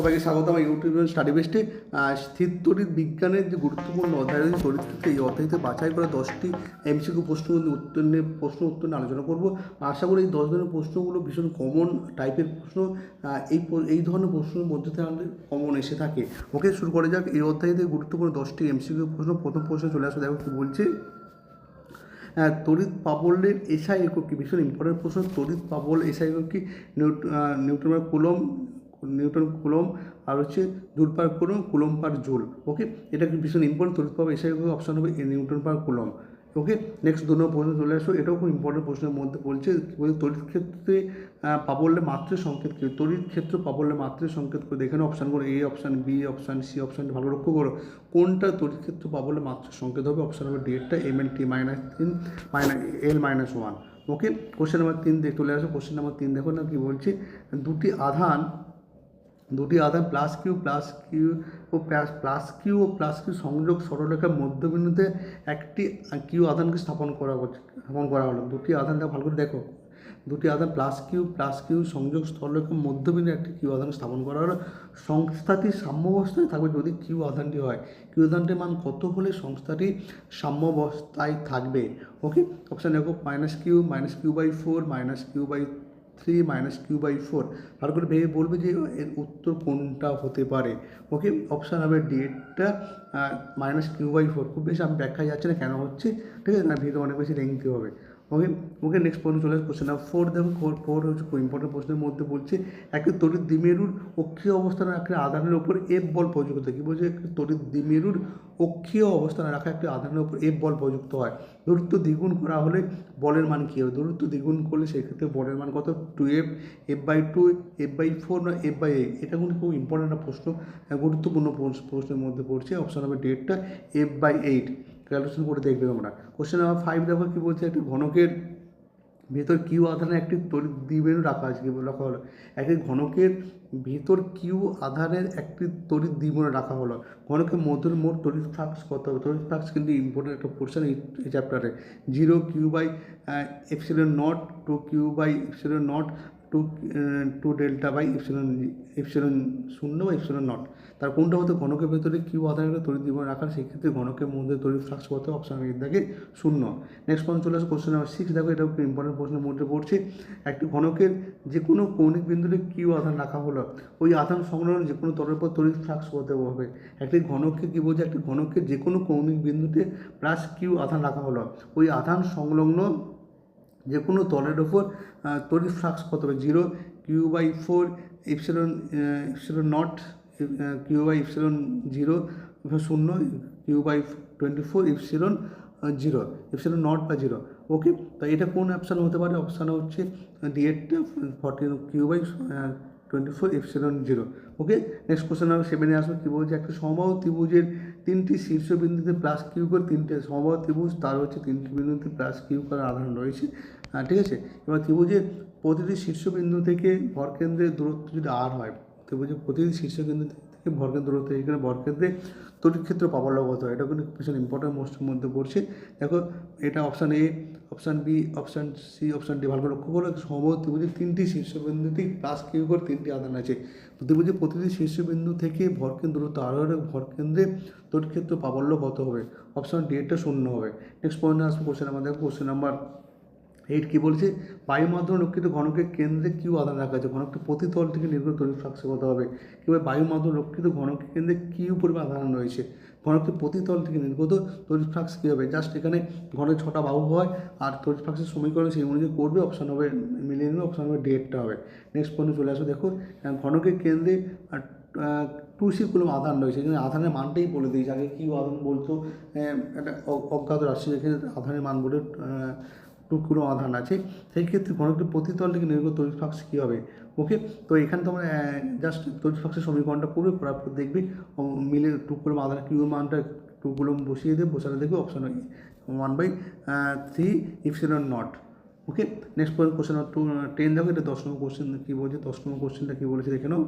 সবাইকে স্বাগত আমার ইউটিউব স্টাডি বেস্টে স্থির তড়িৎ বিজ্ঞানের যে গুরুত্বপূর্ণ অধ্যায় রয়েছে এই অধ্যায়তে বাছাই করা দশটি এমসিকিউ প্রশ্ন উত্তর নিয়ে প্রশ্ন উত্তর নিয়ে আলোচনা করব। আশা করি এই দশ ধরনের প্রশ্নগুলো ভীষণ কমন টাইপের প্রশ্ন এই এই ধরনের প্রশ্নের মধ্যে থেকে কমন এসে থাকে। ওকে শুরু করে যাক। এই অধ্যায়তে গুরুত্বপূর্ণ দশটি এমসিকিউ প্রশ্ন, প্রথম প্রশ্ন চলে আসো, দেখো কী বলছে। তড়িৎ প্রাবল্যের এসআই একক কি? ভীষণ ইম্পর্টেন্ট প্রশ্ন। তড়িৎ পাবল এসআই একক কি? নিউটন কুলম নিউটন কুলম আর হচ্ছে joule per coulomb coulomb per joule okay এটা ভীষণ ইম্পর্টেন্ট প্রাবল্য এসআই একক অপশন হবে newton per coulomb okay next দু নম্বর প্রশ্ন চলে আসো এটাও খুব ইম্পর্টেন্ট প্রশ্নের মধ্যে বলছে তড়িৎ ক্ষেত্রে আহ, প্রাবল্যে মাত্রের সংকেত কি? তড়িৎ ক্ষেত্র প্রাবল্যে মাত্র সংকেত করে এখানে অপশান করো A option B option C option ভালো লক্ষ্য করো। কোনটা তড়িৎ ক্ষেত্র প্রাবল্যে মাত্র সংকেত হবে? অপশান হবে ডিএটটা এম এল টি মাইনাস তিন minus L minus one okay question number তিন দেখে চলে আসো কোশ্চেন নাম্বার তিন দেখো না কি বলছে দুটি আধান দুটি আধান প্লাস কিউ প্লাস কিউ ও প্লাস কিউ ও প্লাস কিউ সংযোগ সরলরেখার মধ্যবিন্দুতে একটি কিউ আধানকে স্থাপন করা স্থাপন করা হলো। দুটি আধান ভালো করে দেখো। দুটি আধান প্লাস কিউ প্লাস কিউ সংযোগ স্থলরেখার মধ্যবিন্দু একটি কিউ আধান স্থাপন করা হলো। সংস্থাটি সাম্যাবস্থায় থাকবে যদি কিউ আধানটি হয়। কিউ আধানটির মান কত হলে সংস্থাটি সাম্যাবস্থায় থাকবে? ওকে অপশান দেখো minus Q minus Q by four minus Q by three minus Q by four ভালো করে ভেবে বলবে যে এর উত্তর কোনটা হতে পারে। ওকে অপশান হবে ডেটটা মাইনাস কিউ বাই ফোর খুব বেশি আমি ব্যাখ্যা যাচ্ছে না, কেন হচ্ছে? ঠিক আছে? না ভিডিও অনেক বেশি লেংথি হবে। ওকে ওকে নেক্সট প্রশ্ন চলে আসে কোশ্চেন ফোর দেখো ফোর ফোর হচ্ছে খুব ইম্পর্টেন্ট প্রশ্নের মধ্যে বলছে একটি তড়িৎ দ্বিমেরুর অক্ষীয় অবস্থানে একটি আধানের উপর এফ বল প্রযুক্ত। কি বলছে? একটি তড়িৎ দ্বিমেরুর অক্ষীয় অবস্থানে রাখা একটি আধানের ওপর এফ বল প্রযুক্ত হয়। দূরত্ব দ্বিগুণ করা হলে বলের মান কী হবে? দূরত্ব দ্বিগুণ করলে সেক্ষেত্রে বলের মান কত? Two F F by two F by four না এফ বাই এইট এটা কিন্তু খুব ইম্পর্টেন্ট একটা প্রশ্ন, গুরুত্বপূর্ণ প্রশ্নের মধ্যে পড়ছে অপশান হবে ডেটটা এফ বাই এইট ক্যালকুলেশন করে দেখবে তোমরা। কোশ্চেন নাম্বার ফাইভ দেখো কী বলছে, একটি ঘনকের ভেতর কিউ আধানে একটি তড়িৎ দ্বিমেরু রাখা আছে রাখা হলো? একটি ঘনকের ভেতর কিউ আধানের একটি তড়িৎ দ্বিমেরু রাখা হলো। ঘনকের মধ্যে মোট তড়িৎ ফ্লাক্স কত? হবে তড়িৎ ফ্লাক্স কিন্তু ইম্পর্টেন্ট একটা পোর্শন এই এই চ্যাপ্টারে zero Q by epsilon naught two Q by epsilon naught two two delta by epsilon epsilon শূন্য বা এফসিলন নট। তার কোনটা হতে ঘনকের ভেতরে কিউ আধানের তড়িৎ দ্বিমেরু রাখা সেক্ষেত্রে ঘনকের মধ্যে তড়িৎ ফ্লাক্স কত অপশন দাগে শূন্য। নেক্সট প্রশ্ন চলে আসে কোশ্চেন নাম্বার সিক্স দেখো, এটা খুব ইম্পর্টেন্ট প্রশ্নের মধ্যে পড়ছে। একটি ঘনকের যে কোনো কৌণিক বিন্দুতে কিউ আধান রাখা হলো, ওই আধান সংলগ্ন যে কোনো তরের পর তড়িৎ ফ্লাক্স করতে হবে। একটি ঘনককে কী বলছে একটি ঘনকের যে কোনো কৌণিক বিন্দুতে প্লাস কিউ আধান রাখা হলো, ওই আধান সংলগ্ন যে কোনো তলের ওপর তরি ফ্লাক্স কত হবে? Zero Q by four epsilon epsilon naught Q by epsilon zero শূন্য Q by twenty four epsilon zero epsilon naught বা জিরো ওকে তো এটা কোন অপশান হতে পারে? অপশান হচ্ছে ডিএটটা fourteen Q by twenty four epsilon zero. Okay next question আমরা সেভেনে আসব। কী বলছে? একটা সমবাহু ত্রিভুজের তিনটি শীর্ষবিন্দুতে প্লাস কিউ করে তিনটে, সমবাহু ত্রিভুজ, তার হচ্ছে তিনটি বিন্দুতে প্লাস কিউ করার আধান রয়েছে। ঠিক আছে? এবার ত্রিভুজের প্রতিটি শীর্ষবিন্দু থেকে ভরকেন্দ্রের দূরত্ব যদি আর হয়, ত্রিভুজের প্রতিটি শীর্ষবিন্দু থেকে ভরকেন্দ্র দূরত্ব এখানে ভরকেন্দ্রে তড়িৎ ক্ষেত্র পাবার কত হয় এটা কিন্তু ভীষণ ইম্পর্টেন্ট মোস্টের মধ্যে পড়ছে। দেখো, এটা option A option B option C option D ভালো করে লক্ষ্য করো সম্ভবত ত্রিভুজের তিনটি শীর্ষবিন্দুতেই প্লাস কিউ করে তিনটি আদান আছে। ত্রিভুজের প্রতিটি শীর্ষবিন্দু থেকে ভরকেন্দ্র দূরত্ব আরও ভরকেন্দ্রে তড়িৎ ক্ষেত্র প্রাবল্য কত হবে। অপশান ডি এটা শূন্য হবে। নেক্সট পয়েন্ট আসব কোশ্চেন আমাদের কোশ্চেন নাম্বার এইট কী বলছে? বায়ু মাধ্যমে রক্ষিত ঘনকের কেন্দ্রে কিউ আধান রাখা আছে ঘনকটি প্রতি তল থেকে নির্গত তড়িৎ ফ্লাক্সে কত হবে। কিংবা বায়ু মাধ্যমে রক্ষিত ঘনকের কেন্দ্রে কিউ পরিমাণ আধান রয়েছে ঘনকটি প্রতি তল থেকে নির্গত তড়িৎ ফ্লাক্স কী হবে? জাস্ট এখানে ঘনের ছটা বাহু হয় আর তড়িৎ ফ্লাক্সের সমীকরণ সেই অনুযায়ী করবে। অপশান হবে, মিলিয়ে নেবে। অপশান হবে ডেটটা হবে। নেক্সট পয়েন্ট চলে আসো। দেখো ঘনকের কেন্দ্রে টু সি কুলম আধান রয়েছে। এখানে আধানের মানটাই বলে দিয়েছে। আগে কিউ আধান বলতো একটা অজ্ঞাত রাশি। এখানে আধানের মান বলে টুকরো আধান আছে। সেই ক্ষেত্রে ঘনকটি প্রতিতল থেকে নির্গত তড়িৎ ফ্লাক্স কী হবে? ওকে তো এখানে তোমরা জাস্ট তড়িৎ ফ্লাক্সের সমীকরণটা করবে করার পর দেখবে মিলে টুকরো আধান কিউ মানটা টুকরো বসিয়ে দেবে, বসালে দেখবে option one by three epsilon naught okay next point question two ten দেখো, এটা দশ নম্বর কোশ্চেন কী বলছে, দশ নম্বর কোশ্চেনটা কী বলেছে দেখে নাও।